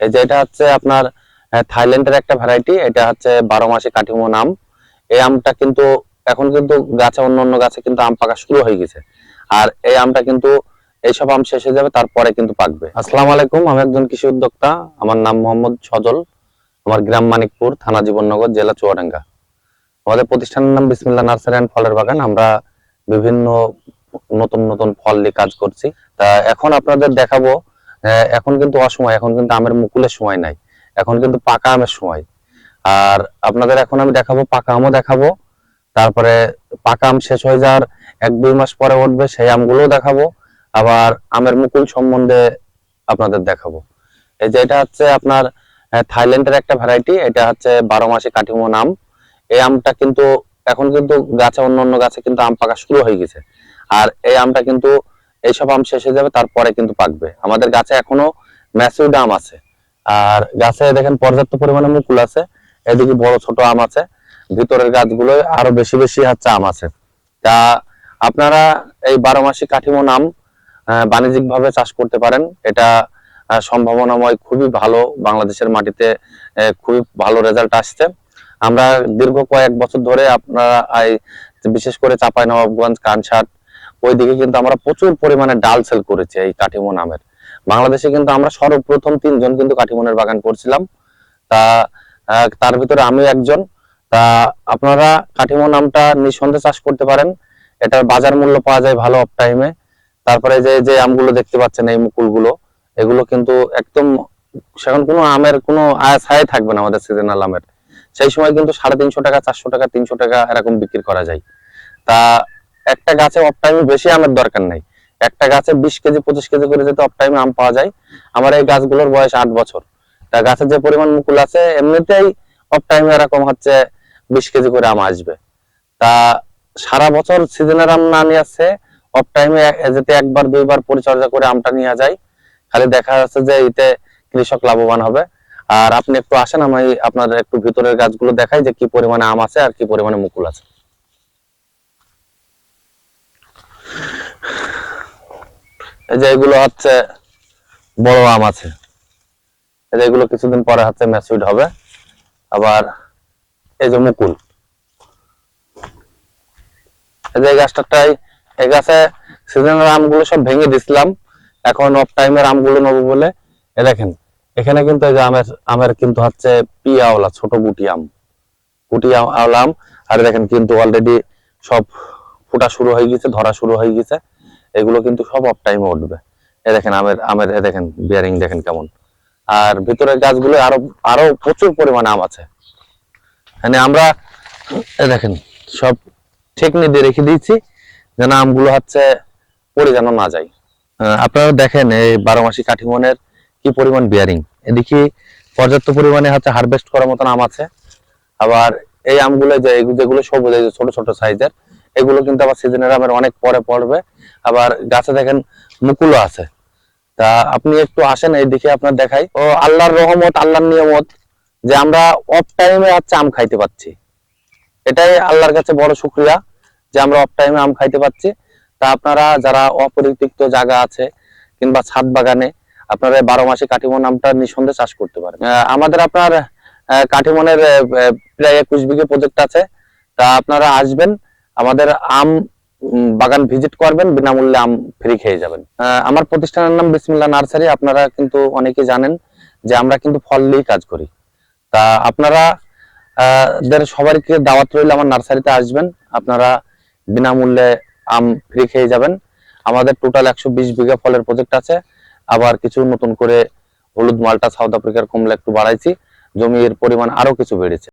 এই যে এটা হচ্ছে আপনার আহ, থাইল্যান্ডের একটা ভ্যারাইটি এটা হচ্ছে বারো মাসে কাঠিমন আম এই আমটা কিন্তু এখন কিন্তু গাছে অন্য অন্য গাছে কিন্তু আম পাকা শুরু হয়ে গেছে। আর এই আমটা কিন্তু এইসব আম শেষ হয়ে যাবে তারপরে কিন্তু পাকবে। আসসালামু আলাইকুম আমি একজন কৃষি উদ্যোক্তা। আমার নাম মোহাম্মদ সজল। আমার গ্রাম মানিকপুর থানা জীবননগর জেলা চুয়াডাঙ্গা। আমাদের প্রতিষ্ঠানের নাম বিসমিল্লা নার্সারি অ্যান্ড ফলের বাগান। আমরা বিভিন্ন নতুন নতুন ফল নিয়ে কাজ করছি। তা এখন আপনাদের দেখাবো এখন কিন্তু অসময়, এখন কিন্তু আমের মুকুলের সময় নাই। এখন কিন্তু পাকা আমের সময়। আর আপনাদের এখন আমি দেখাবো, পাকা আমও দেখাবো। তারপরে পাকা আম শেষ হয়ে যাওয়ার এক দুই মাস পরে উঠবে, সেই আমগুলোও দেখাবো। আবার আমের মুকুল সম্বন্ধে আপনাদের দেখাবো। এই যে এটা হচ্ছে আপনার থাইল্যান্ডের একটা ভ্যারাইটি এটা হচ্ছে বারো মাসে কাঠিমন আম। এই আমটা কিন্তু, এখন কিন্তু গাছে অন্য অন্য গাছে কিন্তু আম পাকা শুরু হয়ে গেছে। আর এই আমটা কিন্তু এইসব আম শেষ হয়ে যাবে, তারপরে কিন্তু পাকবে। আমাদের গাছে এখনও ম্যাসিউড আম আছে। আর গাছে দেখেন পর্যাপ্ত পরিমাণে মুকুল আছে, এদিকে বড় ছোট আম আছে, ভিতরের গাছগুলো আরও বেশি বেশি হচ্ছে আম আছে। তা আপনারা এই বারো মাসি কাঠিমন আম বাণিজ্যিক ভাবে চাষ করতে পারেন। এটা সম্ভাবনাময় খুবই ভালো, বাংলাদেশের মাটিতে খুবই ভালো রেজাল্ট আসছে। আমরা দীর্ঘ কয়েক বছর ধরে আপনারা বিশেষ করে চাপাই নবাবগঞ্জ কানসাট ওইদিকে কিন্তু আমরা প্রচুর পরিমাণে ডাল সেল করেছি এই কাঠিমন আমের। বাংলাদেশে কিন্তু আমরা সর্বপ্রথম তিনজন কিন্তু কাঠিমনের বাগান করছিলাম। তা তার ভিতরে আমি একজন। তা, আপনারা কাঠিমন আমটা নিঃসন্দেহে চাষ করতে পারেন। এটার বাজার মূল্য পাওয়া যায় ভালো অফ টাইমে তারপরে যে যে আমগুলো দেখতে পাচ্ছেন, এই মুকুলগুলো, এগুলো কিন্তু একদম, সেখানে কোনো আমের কোনো আয় ছায় থাকবে না আমাদের সিজনাল আমের। সেই সময় কিন্তু সাড়ে তিনশো টাকা, চারশো টাকা, তিনশো টাকা এরকম বিক্রি করা যায়। তা একটা গাছে অফ টাইমে বেশি আমের দরকার নাই। একটা গাছে বিশ কেজি, পঁচিশ কেজি করে যেতে অফ টাইমে আম পাওয়া যায়, আমার এই গাছগুলোর বয়স আট বছর। তা গাছে যে পরিমাণ মুকুল আছে, এমনিতেই অফ টাইমে এরকম হচ্ছে বিশ কেজি করে আম আসবে। তা সারা বছর সিজনের আম না নিয়ে আসছে অফ টাইমে যেতে একবার, দুইবার পরিচর্যা করে আমটা নিয়ে যায়। খালি দেখা যাচ্ছে যে এতে কৃষক লাভবান হবে। আর আপনি একটু আসেন, আমি আপনাদের একটু ভিতরের গাছগুলো দেখাই যে কি পরিমাণে আম আছে আর কি পরিমাণে মুকুল আছে। এই যে এগুলো হচ্ছে বড় আম আছে। এই যে এগুলো কিছুদিন পরে হচ্ছে ম্যাচুইড হবে। আবার এই যে মুকুল। এই যে গাছটাই এই গাছে সিজনাল আমগুলো সব ভেঙে দিছিলাম। এখন অফ টাইমের আমগুলো নেব বলে। এ দেখেন, এখানে কিন্তু এই যে আমের আমের কিন্তু হচ্ছে পিয়া আওলা, ছোট গুটি আম। গুটি আম। আর দেখেন কিন্তু অলরেডি সব ফোটা শুরু হয়ে গেছে, ধরা শুরু হয়ে গেছে। এগুলো কিন্তু সব অফ টাইমে উঠবে। এ দেখেন আমের আমের, এ দেখেন বিয়ারিং দেখেন কেমন। আর ভিতরের গাছগুলো আরও আরও প্রচুর পরিমাণে আম আছে। মানে আমরা, এ দেখেন, সব ঠেকনি দিয়ে রেখে দিয়েছি যেন আমগুলো হচ্ছে পড়ে যেন না যায়। আপনারা দেখেন এই বারো মাসি কাঠিমনের কি পরিমাণ বিয়ারিং এদিকে পর্যাপ্ত পরিমাণে হচ্ছে হারভেস্ট করার মতন আম আছে। আবার এই আমগুলো যেগুলো সবুজ ছোট ছোট সাইজের এগুলো কিন্তু আবার সিজনের আমের অনেক পরে পড়বে। আবার গাছে দেখেন মুকুলও আছে। তা আপনি একটু আসেন এই দিকে আপনার দেখাই। ও আল্লাহর রহমত, আল্লাহর নিয়মত যে আমরা অফ টাইমে হচ্ছে আম খাইতে পাচ্ছি। এটাই আল্লাহর কাছে বড় শুক্রিয়া যে আমরা অফ টাইমে আম খাইতে পাচ্ছি। তা আপনারা যারা অপরিত্যক্ত জায়গা আছে কিংবা ছাদ বাগানে, আপনারা বারো মাসে কাঠিমন আমটা নিঃসন্দেহে চাষ করতে পারেন। আমাদের আপনার কাঠিমনের প্রায় একুশ বিঘে প্রজেক্ট আছে। তা আপনারা আসবেন আমাদের আম বাগান ভিজিট করবেন, বিনামূল্যে আম ফ্রি খেয়ে যাবেন। আমার প্রতিষ্ঠানের নাম বিসমিল্লা নার্সারি, আপনারা কিন্তু অনেকে জানেন যে আমরা কিন্তু ফল নিয়েই কাজ করি। তা আপনারা দের সবাইকে দাওয়াত রইল আমার নার্সারিতে আসবেন, আপনারা বিনামূল্যে আম ফ্রি খেয়ে যাবেন। আমাদের টোটাল একশো বিশ বিঘা ফলের প্রজেক্ট আছে, আবার কিছু নতুন করে হলুদ মালটা সাউথ আফ্রিকার কমলা একটু বাড়াইছি, জমির পরিমাণ আরও কিছু বেড়েছে।